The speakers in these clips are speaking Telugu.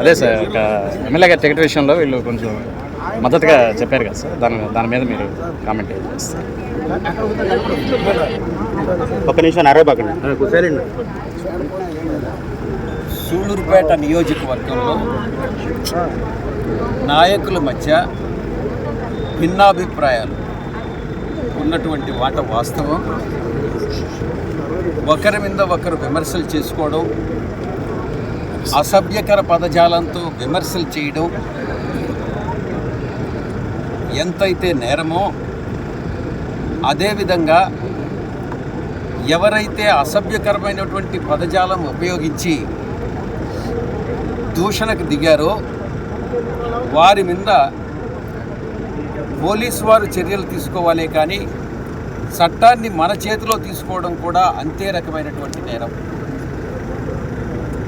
అదే సార్ ఒక ఎమ్మెల్యే గారి టికెట్ విషయంలో వీళ్ళు కొంచెం మద్దతుగా చెప్పారు కదా సార్. దాని దాని మీద మీరు కామెంట్ చేస్తారు? ఒక్క నిమిషం అరవై పక్కన. సూళ్ళూరుపేట నియోజకవర్గంలో నాయకుల మధ్య భిన్నాభిప్రాయాలు ఉన్నటువంటి మాట వాస్తవం. ఒకరి మీద ఒకరు విమర్శలు చేసుకోవడం అసభ్యకర పదజాలంతో విమర్శలు చేయడం ఎంతైతే నేరమో అదేవిధంగా ఎవరైతే అసభ్యకరమైనటువంటి పదజాలం ఉపయోగించి దూషణకు దిగారో వారి మీద పోలీసు వారు చర్యలు తీసుకోవాలే కానీ చట్టాన్ని మన చేతిలో తీసుకోవడం కూడా అంతే రకమైనటువంటి నేరం.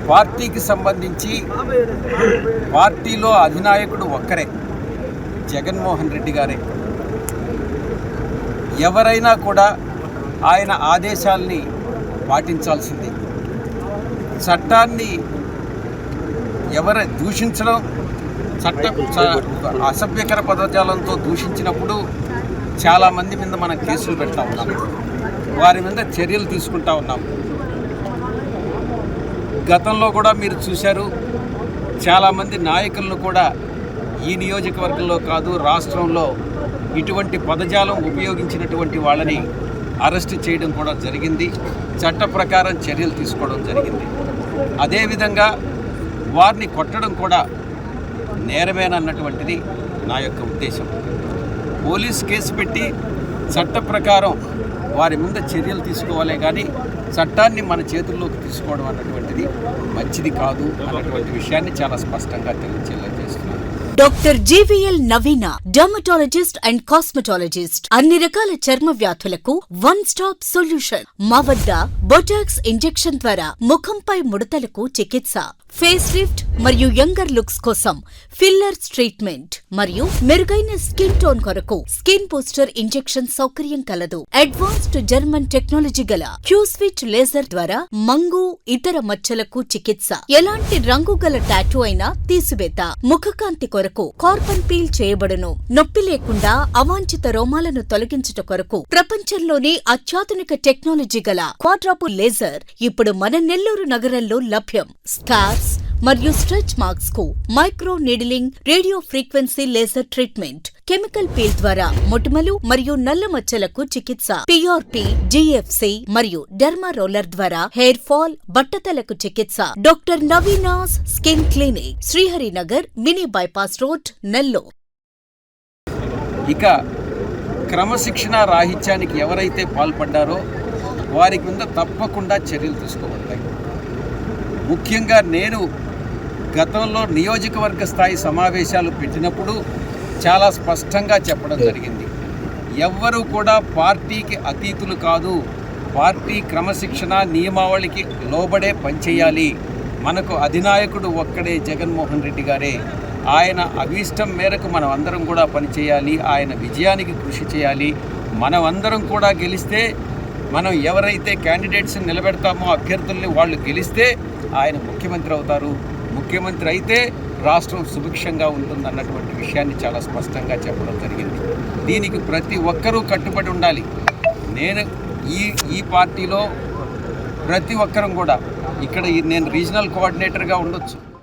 పార్టీకి సంబంధించి పార్టీలో అధినాయకుడు ఒక్కరే జగన్మోహన్ రెడ్డి గారే. ఎవరైనా కూడా ఆయన ఆదేశాల్ని పాటించాల్సింది. చట్టాన్ని ఎవరు దూషించడం చట్ట అసభ్యకర పదజాలంతో దూషించినప్పుడు చాలామంది మీద మనం కేసులు పెడతా ఉన్నాం. వారి మీద చర్యలు తీసుకుంటా ఉన్నాం. గతంలో కూడా మీరు చూశారు చాలామంది నాయకులను కూడా ఈ నియోజకవర్గంలో కాదు రాష్ట్రంలో ఇటువంటి పదజాలం ఉపయోగించినటువంటి వాళ్ళని అరెస్ట్ చేయడం కూడా జరిగింది. చట్ట ప్రకారం చర్యలు తీసుకోవడం జరిగింది. అదేవిధంగా వారిని కొట్టడం కూడా నేరమేనన్నటువంటిది నా యొక్క ఉద్దేశం. పోలీస్ కేసు పెట్టి చట్ట ప్రకారం వారి ముందు చర్యలు తీసుకోవాలే కానీ చట్టాన్ని మన చేతుల్లోకి తీసుకోవడం అన్నటువంటిది మంచిది కాదు అన్నటువంటి విషయాన్ని చాలా స్పష్టంగా తెలియజేస్తున్నాను doctor GVL Naveena dermatologist and cosmetologist. అన్ని రకాల చర్మ వ్యాధులకు వన్ స్టాప్ సొల్యూషన్. మా వద్ద బొటాక్స్ ఇంజెక్షన్ ద్వారా ముఖంపై ముడతలకు చికిత్స. ఫేస్ లిఫ్ట్ మరియు యంగర్ లుక్స్ కోసం ఫిల్లర్స్ ట్రీట్మెంట్ మరియు మెరుగైన స్కిన్ టోన్ కొరకు స్కిన్ బూస్టర్ ఇంజెక్షన్ సౌకర్యం కలదు. అడ్వాన్స్డ్ జర్మన్ టెక్నాలజీ గల క్యూస్విచ్ లేజర్ ద్వారా మంగు ఇతర మచ్చలకు చికిత్స. ఎలాంటి రంగు గల టాటూ అయినా తీసివేత. ముఖకాంతి కొరకు కార్బన్ పీల్ చేయబడును. నొప్పి లేకుండా అవాంఛిత రోమాలను తొలగించుట కొరకు ప్రపంచంలోనే అత్యాధునిక టెక్నాలజీ గల క్వాడ్రాపు లేజర్ ఇప్పుడు మన నెల్లూరు నగరంలో లభ్యం. మార్క్స్ మరియు stretch మార్క్స్కు micro needling radio frequency laser treatment chemical peel ద్వారా మొటిమలు మరియు నల్ల మచ్చలకు చికిత్స పిఆర్పి జిఎఫ్సి మరియు డెర్మా రోలర్ ద్వారా హెయిర్ ఫాల్ బట్టతలకు చికిత్స. Doctor Naveena's skin clinic Sriharinagar mini bypass road నెల్లో ఇక క్రమశిక్షణ రాహిత్యానికి ఎవరైతే పాల్పడ్డారో వారి మీద తప్పకుండా చర్యలు తీసుకోబడతాయి. ముఖ్యంగా నేను గతంలో నియోజకవర్గ స్థాయి సమావేశాలు పెట్టినప్పుడు చాలా స్పష్టంగా చెప్పడం జరిగింది. ఎవ్వరూ కూడా పార్టీకి అతీతులు కాదు. పార్టీ క్రమశిక్షణ నియమావళికి లోబడే పనిచేయాలి మనకు అధినాయకుడు ఒక్కడే జగన్మోహన్ రెడ్డి గారే. ఆయన అభీష్టం మేరకు మనం అందరం కూడా పనిచేయాలి ఆయన విజయానికి కృషి చేయాలి. మనమందరం కూడా గెలిస్తే మనం ఎవరైతే క్యాండిడేట్స్ నిలబెడతామో అభ్యర్థుల్ని వాళ్ళు గెలిస్తే ఆయన ముఖ్యమంత్రి అవుతారు. ముఖ్యమంత్రి అయితే రాష్ట్రం సుభిక్షంగా ఉంటుంది అన్నటువంటి విషయాన్ని చాలా స్పష్టంగా చెప్పడం జరిగింది. దీనికి ప్రతి ఒక్కరూ కట్టుబడి ఉండాలి. నేను ఈ ఈ పార్టీలో ప్రతి ఒక్కరం కూడా ఇక్కడ ఈ- నేను రీజనల్ కోఆర్డినేటర్గా ఉండొచ్చు.